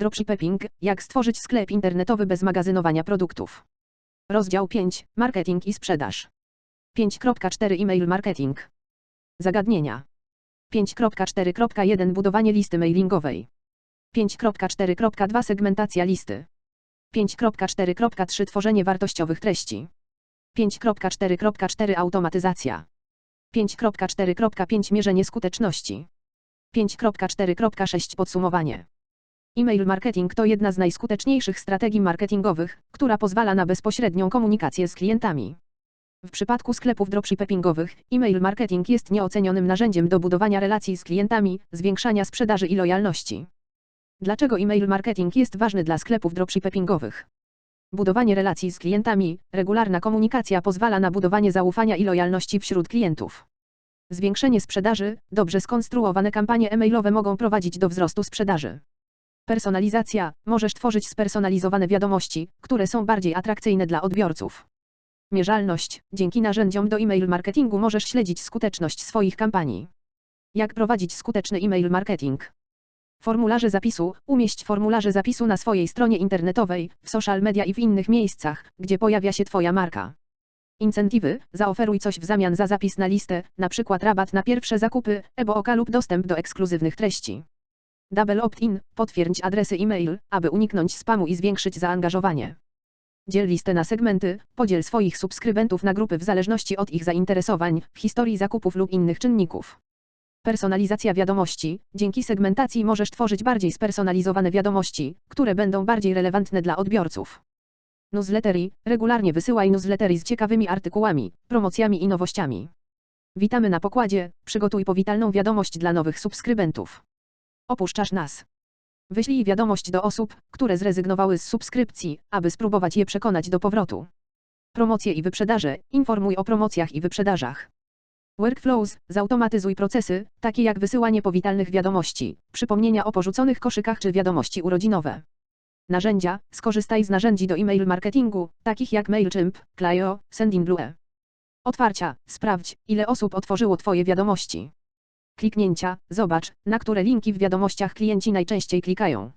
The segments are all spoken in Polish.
Dropshipping, jak stworzyć sklep internetowy bez magazynowania produktów. Rozdział 5, marketing i sprzedaż. 5.4 e-mail marketing. Zagadnienia. 5.4.1 Budowanie listy mailingowej. 5.4.2 Segmentacja listy. 5.4.3 Tworzenie wartościowych treści. 5.4.4 Automatyzacja. 5.4.5 Mierzenie skuteczności. 5.4.6 Podsumowanie. E-mail marketing to jedna z najskuteczniejszych strategii marketingowych, która pozwala na bezpośrednią komunikację z klientami. W przypadku sklepów dropshippingowych, e-mail marketing jest nieocenionym narzędziem do budowania relacji z klientami, zwiększania sprzedaży i lojalności. Dlaczego e-mail marketing jest ważny dla sklepów dropshippingowych? Budowanie relacji z klientami, regularna komunikacja pozwala na budowanie zaufania i lojalności wśród klientów. Zwiększenie sprzedaży, dobrze skonstruowane kampanie e-mailowe mogą prowadzić do wzrostu sprzedaży. Personalizacja, możesz tworzyć spersonalizowane wiadomości, które są bardziej atrakcyjne dla odbiorców. Mierzalność, dzięki narzędziom do e-mail marketingu możesz śledzić skuteczność swoich kampanii. Jak prowadzić skuteczny e-mail marketing? Formularze zapisu. Umieść formularze zapisu na swojej stronie internetowej, w social media i w innych miejscach, gdzie pojawia się Twoja marka. Incentywy. Zaoferuj coś w zamian za zapis na listę, np. rabat na pierwsze zakupy, e-book lub dostęp do ekskluzywnych treści. Double opt-in. Potwierdź adresy e-mail, aby uniknąć spamu i zwiększyć zaangażowanie. Dziel listę na segmenty, podziel swoich subskrybentów na grupy w zależności od ich zainteresowań, historii zakupów lub innych czynników. Personalizacja wiadomości. Dzięki segmentacji możesz tworzyć bardziej spersonalizowane wiadomości, które będą bardziej relevantne dla odbiorców. Newslettery. Regularnie wysyłaj newslettery z ciekawymi artykułami, promocjami i nowościami. Witamy na pokładzie. Przygotuj powitalną wiadomość dla nowych subskrybentów. Opuszczasz nas. Wyślij wiadomość do osób, które zrezygnowały z subskrypcji, aby spróbować je przekonać do powrotu. Promocje i wyprzedaże. Informuj o promocjach i wyprzedażach. Workflows. Zautomatyzuj procesy, takie jak wysyłanie powitalnych wiadomości, przypomnienia o porzuconych koszykach czy wiadomości urodzinowe. Narzędzia. Skorzystaj z narzędzi do e-mail marketingu, takich jak MailChimp, Clio, Sendinblue. Otwarcia. Sprawdź, ile osób otworzyło Twoje wiadomości. Kliknięcia. Zobacz, na które linki w wiadomościach klienci najczęściej klikają.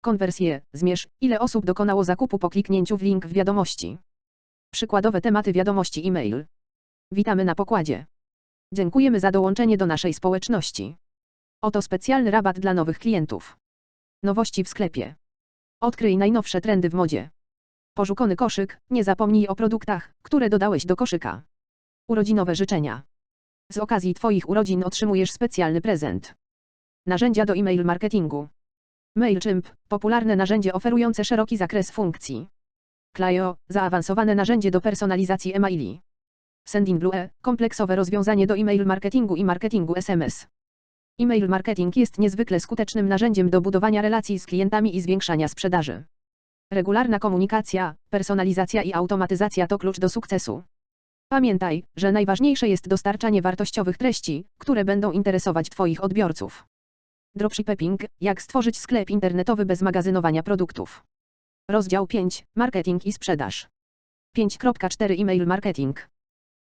Konwersje. Zmierz, ile osób dokonało zakupu po kliknięciu w link w wiadomości. Przykładowe tematy wiadomości e-mail. Witamy na pokładzie. Dziękujemy za dołączenie do naszej społeczności. Oto specjalny rabat dla nowych klientów. Nowości w sklepie. Odkryj najnowsze trendy w modzie. Pożukony koszyk, nie zapomnij o produktach, które dodałeś do koszyka. Urodzinowe życzenia. Z okazji Twoich urodzin otrzymujesz specjalny prezent. Narzędzia do e-mail marketingu. MailChimp, popularne narzędzie oferujące szeroki zakres funkcji. Clio, zaawansowane narzędzie do personalizacji e-maili. Sendinblue, kompleksowe rozwiązanie do e-mail marketingu i marketingu SMS. E-mail marketing jest niezwykle skutecznym narzędziem do budowania relacji z klientami i zwiększania sprzedaży. Regularna komunikacja, personalizacja i automatyzacja to klucz do sukcesu. Pamiętaj, że najważniejsze jest dostarczanie wartościowych treści, które będą interesować Twoich odbiorców. Dropshipping, jak stworzyć sklep internetowy bez magazynowania produktów. Rozdział 5, marketing i sprzedaż. 5.4 E-mail marketing.